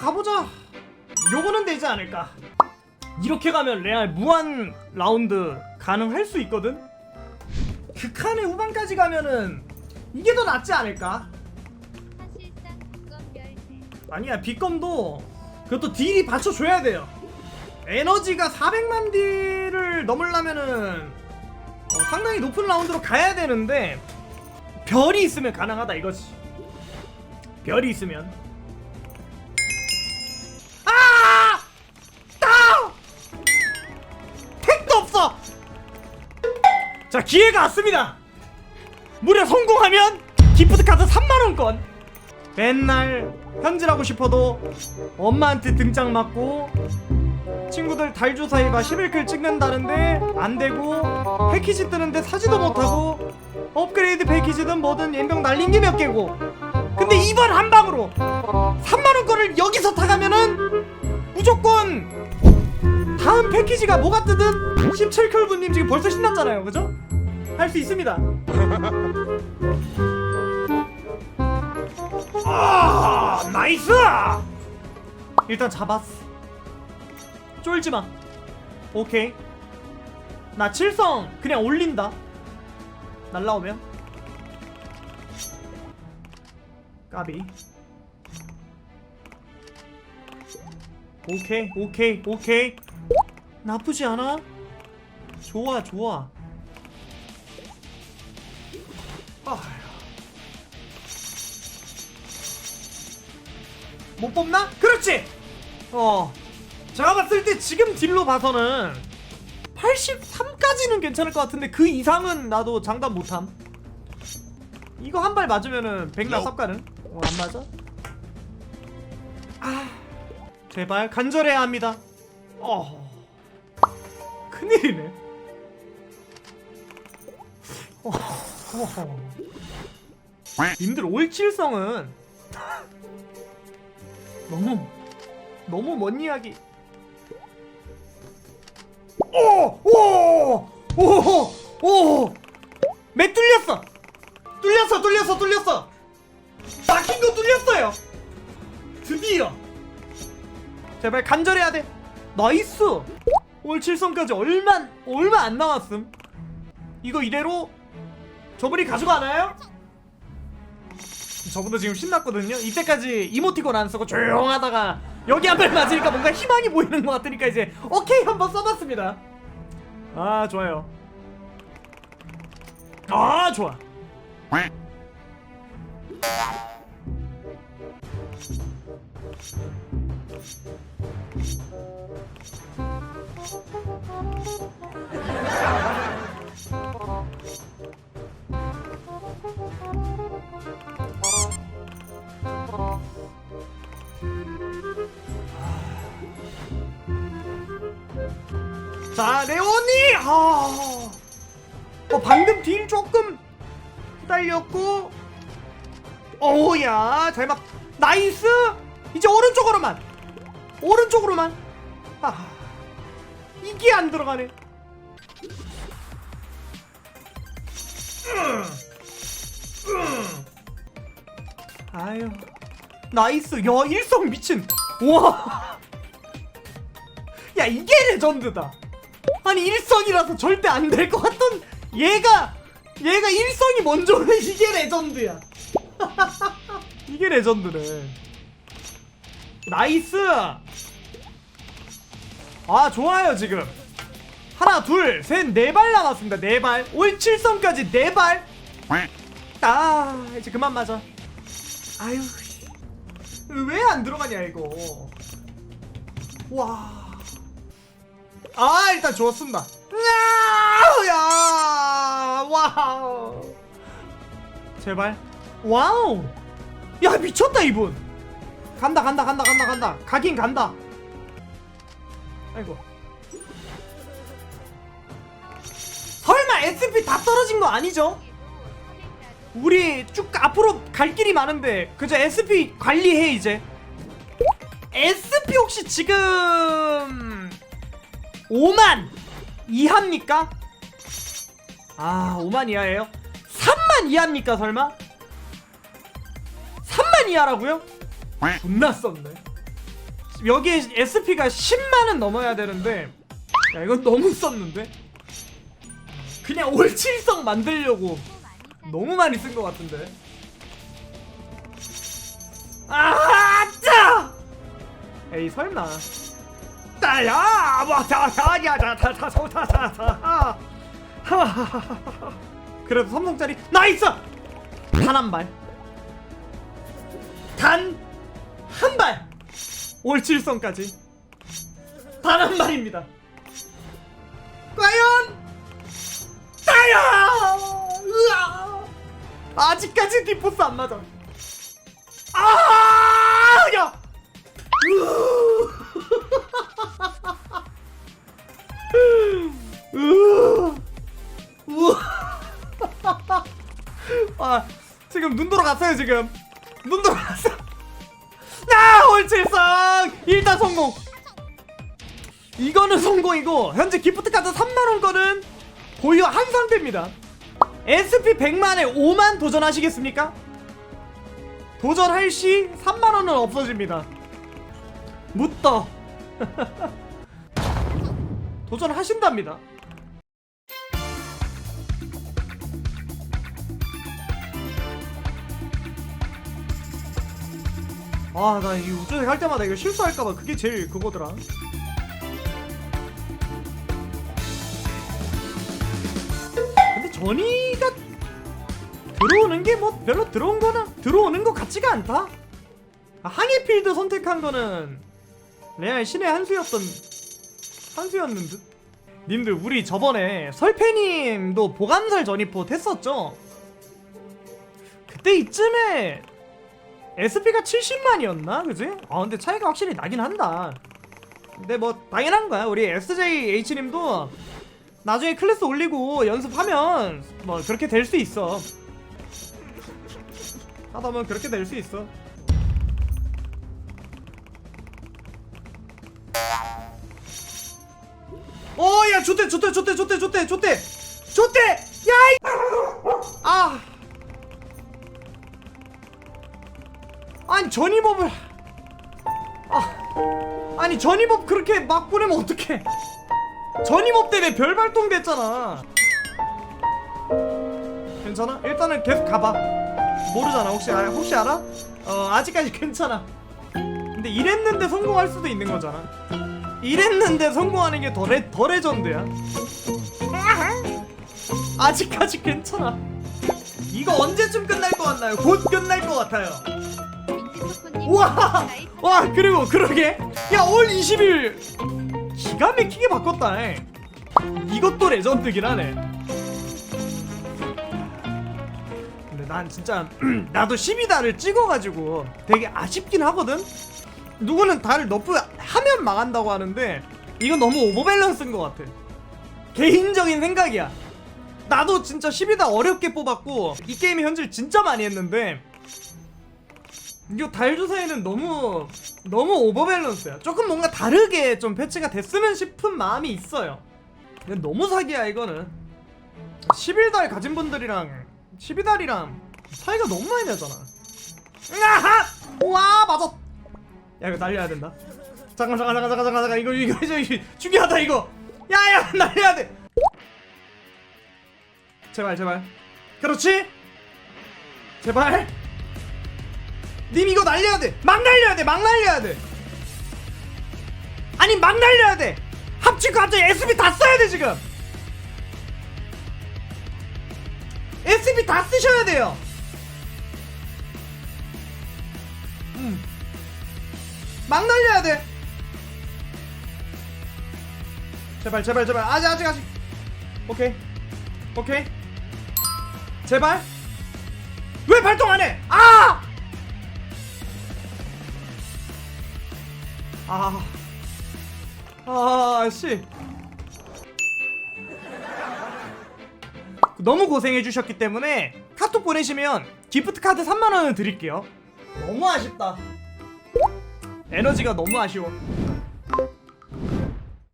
가보자. 요거는 되지 않을까. 이렇게 가면 레알 무한 라운드 가능할 수 있거든. 극한의 후반까지 가면은 이게 더 낫지 않을까? 아니야 빗검도 그것도 딜이 받쳐줘야 돼요 에너지가 400만 딜을 넘으려면은 어, 상당히 높은 라운드로 가야 되는데 별이 있으면 가능하다 이거지 별이 있으면 자 기회가 왔습니다. 무려 성공하면 기프트 카드 3만원권. 맨날 현질하고 싶어도 엄마한테 등짝 맞고 친구들 달주사이가 11클 찍는다는데 안되고 패키지 뜨는데 사지도 못하고 업그레이드 패키지든 뭐든 연병 날린 게 몇 개고. 근데 이번 한 방으로 3만원권을 여기서 타가면은 무조건 다음 패키지가 뭐가 뜨든 17클브님 지금 벌써 신났잖아요. 그죠? 할 수 있습니다. 아 나이스! 일단 잡았어. 쫄지마. 오케이. 나 칠성 그냥 올린다. 날라오면. 까비. 오케이 오케이 오케이 나쁘지 않아 좋아 좋아 아휴 못 뽑나? 그렇지! 어. 제가 봤을 때 지금 딜로 봐서는 83까지는 괜찮을 것 같은데 그 이상은 나도 장담 못함. 이거 한 발 맞으면은 백나 쌉가는? 어, 안 맞아? 아. 제발 간절해야 합니다. 어. 큰일이네. 님들 올칠성은 너무 너무 먼 이야기. 오오오오맥 뚫렸어. 뚫렸어 뚫렸어 뚫렸어. 막힌 거 뚫렸어요. 드디어. 제발 간절해야 돼. 나이스. 올 7성까지 얼마 얼마 안 남았음. 이거 이대로 저분이 가져가나요? 저분도 지금 신났거든요. 이때까지 이모티콘 안 쓰고 조용하다가 여기 한 발 맞으니까 뭔가 희망이 보이는 것 같으니까 이제 오케이 한번 써봤습니다. 아 좋아요. 아 좋아. 자 레오니. 아. 어 방금 딜 조금 딸렸고. 오야 잘 막. 나이스. 이제 오른쪽으로만. 오른쪽으로만. 아. 이게 안 들어가네. 아유. 나이스. 야 일성 미친. 와. 야 이게 레전드다. 아니 일성이라서 절대 안 될 것 같던 얘가 얘가 일성이 먼저는 이게 레전드야. 이게 레전드네. 나이스 아 좋아요 지금 하나 둘셋네 발 남았습니다 네발올 7성까지 네발 아 이제 그만 맞아 아유 왜 안 들어가냐 이거 와. 아 일단 좋았습니다. 야, 와우. 제발. 와우. 야 미쳤다 이분. 간다 간다 간다 간다 간다. 가긴 간다. 아이고. 설마 SP 다 떨어진 거 아니죠? 우리 쭉 앞으로 갈 길이 많은데 그저 SP 관리해 이제. SP 혹시 지금 5만 이하입니까? 아 5만 이하예요? 3만 이하입니까 설마? 3만 이하라고요? 존나 썼네 여기에 SP가 10만은 넘어야 되는데 야 이건 너무 썼는데? 그냥 올칠성 만들려고 너무 많이 쓴 것 같은데? 아짜! 에이 설마. 따야 뭐다다야다다다다다 그래도 삼성짜리 나이스! 단 한발. 단한 발! 올칠성까지. 단한 발입니다. 과연! 따야! 으아! 아직까지 디포스 안 맞아. 아! 야! 으! 으! 아, 지금 눈 돌아갔어요 지금. 눈 돌아갔어. 나 올칠성 일단 성공. 이거는 성공이고 현재 기프트 카드 3만원 거는 보유 한 상태입니다. SP 100만에 5만 도전하시겠습니까? 도전할 시 3만원은 없어집니다. 묻더 도전하신답니다 아 나 이 우주색 할 때마다 이거 실수할까봐 그게 제일 그거더라. 근데 전이가 들어오는 게 뭐 별로 들어온 거나 들어오는 것 같지가 않다. 아, 항해필드 선택한 거는 레알 신의 한 수였던 한 수였는 듯. 님들 우리 저번에 설패님도 보감살 전이포 했었죠? 그때 이쯤에 SP가 70만이었나? 그지? 아 근데 차이가 확실히 나긴 한다. 근데 뭐 당연한 거야. 우리 SJH님도 나중에 클래스 올리고 연습하면 뭐 그렇게 될 수 있어. 하다 보면 그렇게 될 수 있어. 어야 좋대 좋대 좋대 좋대 좋대 좋대! 좋대! 야이! 아 전이법을 아 아니 전이법 그렇게 막 보내면 어떡해 전이법 때문에 별 발동 됐잖아 괜찮아? 일단은 계속 가봐 모르잖아 혹시 알아? 혹시 알아? 어 아직까지 괜찮아 근데 이랬는데 성공할 수도 있는 거잖아 이랬는데 성공하는 게더 레전드야 아직까지 괜찮아 이거 언제쯤 끝날 것 같나요? 곧 끝날 것 같아요 우와! 와 그리고 그러게. 야올 20일 기가 막히게 바꿨다 에. 이것도 레전드긴 하네. 근데 난 진짜 나도 12달을 찍어가지고 되게 아쉽긴 하거든? 누구는 달을 너프 하면 망한다고 하는데 이건 너무 오버밸런스인 것 같아. 개인적인 생각이야. 나도 진짜 12달 어렵게 뽑았고 이 게임의 현질 진짜 많이 했는데 이거 달 조사에는 너무 너무 오버밸런스야. 조금 뭔가 다르게 좀 패치가 됐으면 싶은 마음이 있어요. 근데 너무 사기야 이거는. 11달 가진 분들이랑 12달이랑 차이가 너무 많이 나잖아. 아하! 와 맞아. 야 이거 날려야 된다. 잠깐 잠깐 잠깐 잠깐 잠깐 이거 이거 이거, 이거 중요하다 이거. 야야 날려야 돼. 제발 제발. 그렇지. 제발. 님 이거 날려야 돼. 막 날려야 돼. 막 날려야 돼. 아니 막 날려야 돼. 합치고 갑자기 SB 다 써야 돼 지금. SB 다 쓰셔야 돼요. 음. 막 날려야 돼. 제발 제발 제발 아직 아직 아직. 오케이 오케이. 제발. 왜 발동 안 해? 아! 아, 아, 씨. 너무 고생해 주셨기 때문에 카톡 보내시면 기프트 카드 3만 원을 드릴게요. 너무 아쉽다. 에너지가 너무 아쉬워.